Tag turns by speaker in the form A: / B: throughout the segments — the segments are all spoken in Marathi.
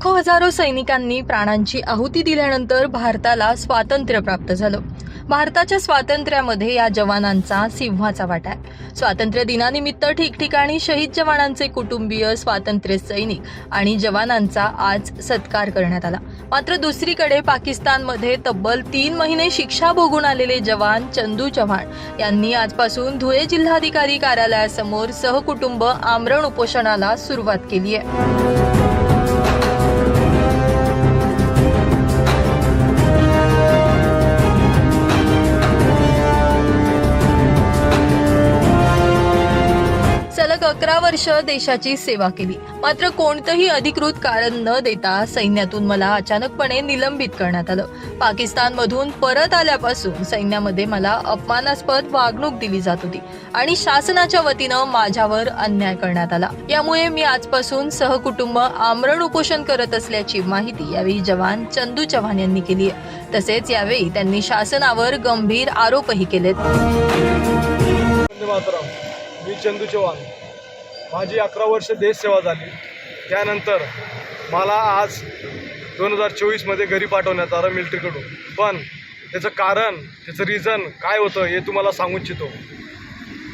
A: लाखो हजारो सैनिकांनी प्राणांची आहुती दिल्यानंतर भारताला स्वातंत्र्य प्राप्त झालं. भारताच्या स्वातंत्र्यामध्ये या जवानांचा सिंहाचा वाटा आहे. स्वातंत्र्य दिनानिमित्त ठिकठिकाणी शहीद जवानांचे कुटुंबीय स्वातंत्र्य सैनिक आणि जवानांचा आज सत्कार करण्यात आला. मात्र दुसरीकडे पाकिस्तानमध्ये तब्बल तीन महिने शिक्षा भोगून आलेले जवान चंदू चव्हाण यांनी आजपासून धुळे जिल्हाधिकारी कार्यालयासमोर सहकुटुंब आमरण उपोषणाला सुरुवात केली आहे. वर्ष देशाची सेवा केली. मात्र कोणतंही अधिकृत कारण न देता सैन्यातून मला अचानकपणे निलंबित करण्यात आलं. पाकिस्तानमधून परत आल्यापासून सैन्यामध्ये मला अपमानास्पद वागणूक दिली जात होती आणि शासनाच्या वतीनं माझ्यावर अन्याय करण्यात आला. यामुळे मी आजपासून सहकुटुंब आमरण उपोषण करत असल्याची माहिती यावेळी जवान चंदू चव्हाण यांनी केली आहे. तसेच यावेळी त्यांनी शासनावर गंभीर आरोपही केलेत.
B: मी चंदू चव्हाण. माझी अकरा वर्ष देशसेवा झाली. त्यानंतर मला आज दोन हजार चोवीसमध्ये घरी पाठवण्यात आलं मिलिटरीकडून पण त्याचं कारण त्याचं रिझन काय होतं हे तुम्हाला सांगू इच्छितो.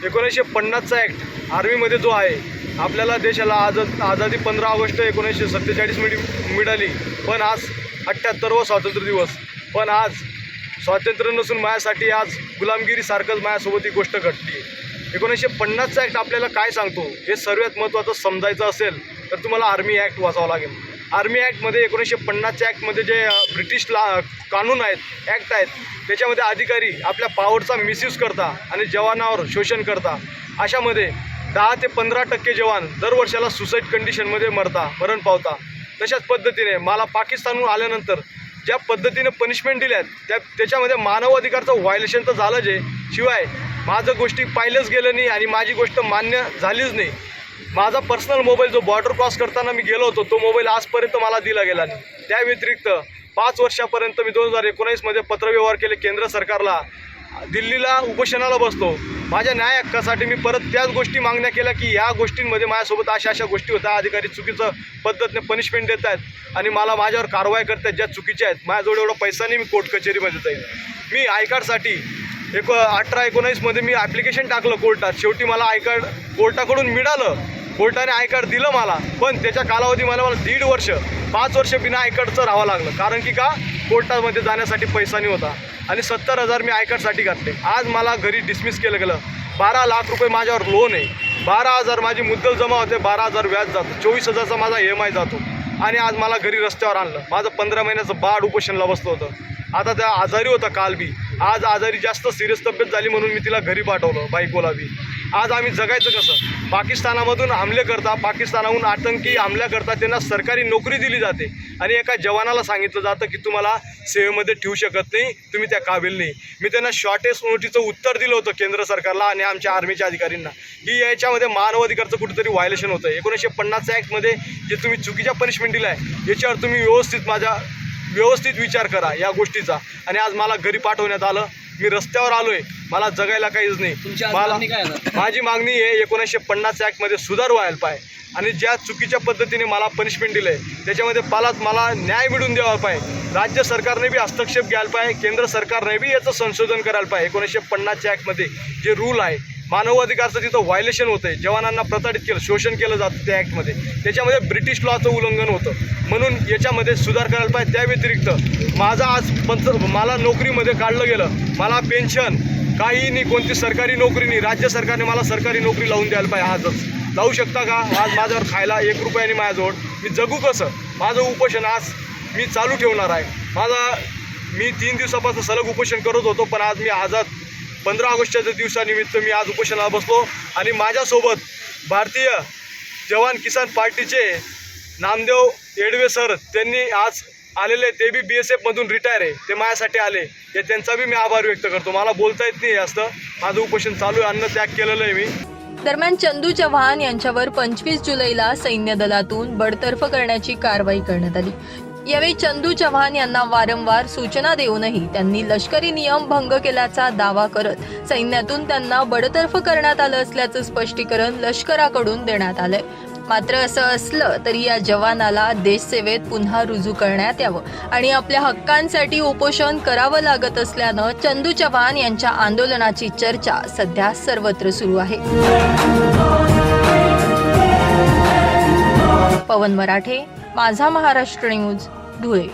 B: एकोणीसशे पन्नासचा ॲक्ट आर्मीमध्ये जो आहे आपल्याला देशाला आज आझादी पंधरा ऑगस्ट एकोणीसशे सत्तेचाळीस मिळी मिळाली. पण आज अठ्ठ्याहत्तरवा स्वातंत्र्य दिवस. पण आज स्वातंत्र्य नसून माझ्यासाठी आज गुलामगिरीसारखंच माझ्यासोबत ही गोष्ट घडली. एकोणीसशे पन्नासचा ॲक्ट आपल्याला काय सांगतो? हे सर्वात महत्त्वाचं समजायचं असेल तर तुम्हाला आर्मी ॲक्ट वाचावं लागेल. आर्मी ॲक्टमध्ये एकोणीसशे पन्नासच्या ॲक्टमध्ये जे ब्रिटिश ला कानून आहेत ॲक्ट आहेत त्याच्यामध्ये अधिकारी आपल्या पावरचा मिसयूज करता आणि जवानावर शोषण करता. अशामध्ये दहा ते पंधरा टक्के जवान दरवर्षाला सुसाईड कंडिशनमध्ये मरता मरण पावता. तशाच पद्धतीने मला पाकिस्तानहून आल्यानंतर ज्या पद्धतीने पनिशमेंट दिल्यात त्या त्याच्यामध्ये मानव अधिकारचं व्हायलेशन तर झालं आहे. शिवाय माझं गोष्टी पाहिलंच गेलं नाही आणि माझी गोष्ट मान्य झालीच नाही. माझा पर्सनल मोबाईल जो बॉर्डर क्रॉस करताना मी गेलो होतो तो मोबाईल आजपर्यंत मला दिला गेला नाही. त्या व्यतिरिक्त पाच वर्षापर्यंत मी दोन हजार एकोणीसमध्ये पत्रव्यवहार केले केंद्र सरकारला. दिल्लीला उपोषणाला बसतो माझ्या न्याय हक्कासाठी मी परत त्याच गोष्टी मागण्या केल्या की ह्या गोष्टींमध्ये माझ्यासोबत अशा अशा गोष्टी होत्या अधिकारी चुकीचं पद्धतीने पनिशमेंट देत आहेत आणि मला माझ्यावर कारवाई करतात ज्या चुकीच्या आहेत. माझ्याजवळ एवढा पैसा नाही मी कोर्ट कचेरीमध्ये जाईल मी आय कार्डसाठी एक अठरा एकोणावीसमध्ये मी ॲप्लिकेशन टाकलं कोर्टात. शेवटी मला आय कार्ड कोर्टाकडून मिळालं. कोर्टाने आय कार्ड दिलं मला. पण त्याच्या कालावधी मला मला दीड वर्ष. पाच वर्ष बिना आय कार्डचं राहावं लागलं. कारण की का? कोर्टामध्ये जाण्यासाठी पैसा नाही होता. आणि सत्तर हजार मी आय कार्डसाठी घातले. आज मला घरी डिसमिस केलं गेलं. बारा लाख रुपये माझ्यावर लोन आहे. बारा हजार माझी मुद्दल जमा होते. बारा हजार व्याज जातो. चोवीस हजारचा माझा ई एम आय जातो. आणि आज मला घरी रस्त्यावर आणलं. माझं पंधरा महिन्याचं बाळ उपोषणला बसलं होतं. आता त्या आजारी होता काल बी. आज आजारी जास्त सिरियस तब्येत झाली म्हणून मी तिला घरी पाठवलं बायकोला बी. आज आम्ही जगायचं कसं? पाकिस्तानामधून हमले करता पाकिस्तानाहून आतंकी हमल्या करता त्यांना सरकारी नोकरी दिली जाते आणि एका जवानाला सांगितलं जातं की तुम्हाला सेवेमध्ये ठेवू शकत नाही तुम्ही त्या काबिल नाही. मी त्यांना शॉर्टेस्ट नोटीचं उत्तर दिलं होतं केंद्र सरकारला आणि आमच्या आर्मीच्या अधिकाऱ्यांना की याच्यामध्ये मानवाधिकारचं कुठेतरी व्हायलेशन होतं. एकोणीसशे पन्नासच्या ॲक्टमध्ये जे तुम्ही चुकीच्या पनिशमेंट दिला आहे याच्यावर तुम्ही व्यवस्थित माझ्या व्यवस्थित विचार करा या गोष्टीचा. आणि आज मला घरी पाठवण्यात आलं. मी रस्त्यावर आलोय. मला जगायला काहीच नाही. मला
C: आहे
B: माझी मागणी आहे एकोणीसशे पन्नास ॲक्टमध्ये सुधार व्हायला पाहिजे. आणि ज्या चुकीच्या पद्धतीने मला पनिशमेंट दिलं आहे त्याच्यामध्ये पालाच मला न्याय मिळून द्यावा पाहिजे. राज्य सरकारने बी हस्तक्षेप घ्यायला पाहिजे. केंद्र सरकारने बी याचं संशोधन करायला पाहिजे. एकोणीसशे पन्नासच्या ॲक्टमध्ये जे रूल आहे मानवाधिकारचं तिथं व्हायलेशन होतं आहे जवानांना प्रताडित केलं शोषण केलं जातं त्या ॲक्टमध्ये त्याच्यामध्ये ब्रिटिश लॉचं उल्लंघन होतं. म्हणून याच्यामध्ये सुधार करायला पाहिजे त्या व्यतिरिक्त माझा आज पंच मला नोकरीमध्ये काढलं गेलं. मला पेन्शन काही नाही कोणती सरकारी नोकरी नाही. राज्य सरकारने मला सरकारी नोकरी लावून द्यायला पाहिजे आजच. लावू शकता का? आज माझ्यावर खायला एक रुपयाने माझ्याजवळ. मी जगू कसं? माझं उपोषण आज मी चालू ठेवणार आहे. माझा मी तीन दिवसापासून सलग उपोषण करत होतो पण आज मी आजाद पंधरा ऑगस्टच्या दिवसानिमित्त मी आज उपोषणाला बसलो आणि माझ्यासोबत भारतीय जवान किसान पार्टीचे नामदेव येडवे सर त्यांनी आज आलेले ते बी बी एस एफमधून रिटायर आहे ते माझ्यासाठी आले. हे त्यांचा बी मी आभार व्यक्त करतो. मला बोलता येत नाही जास्त माझं उपोषण चालू आहे अन्न त्याग केलेलं आहे मी.
A: दरम्यान चंदू चव्हाण यांच्यावर पंचवीस जुलैला सैन्य दलातून बडतर्फ करण्याची कारवाई करण्यात आली. यावेळी चंदू चव्हाण यांना वारंवार सूचना देऊनही त्यांनी लष्करी नियम भंग केल्याचा दावा करत सैन्यातून त्यांना बडतर्फ करण्यात आलं असल्याचं स्पष्टीकरण लष्कराकडून देण्यात आलंय. मात्र असं असलं तरी या जवानाला देशसेवेत पुन्हा रुजू करण्यात यावं आणि आपल्या हक्कांसाठी उपोषण करावं लागत असल्यानं चंदू चव्हाण यांच्या आंदोलनाची चर्चा सध्या सर्वत्र सुरू आहे. पवन मराठे माझा महाराष्ट्र न्यूज धुळे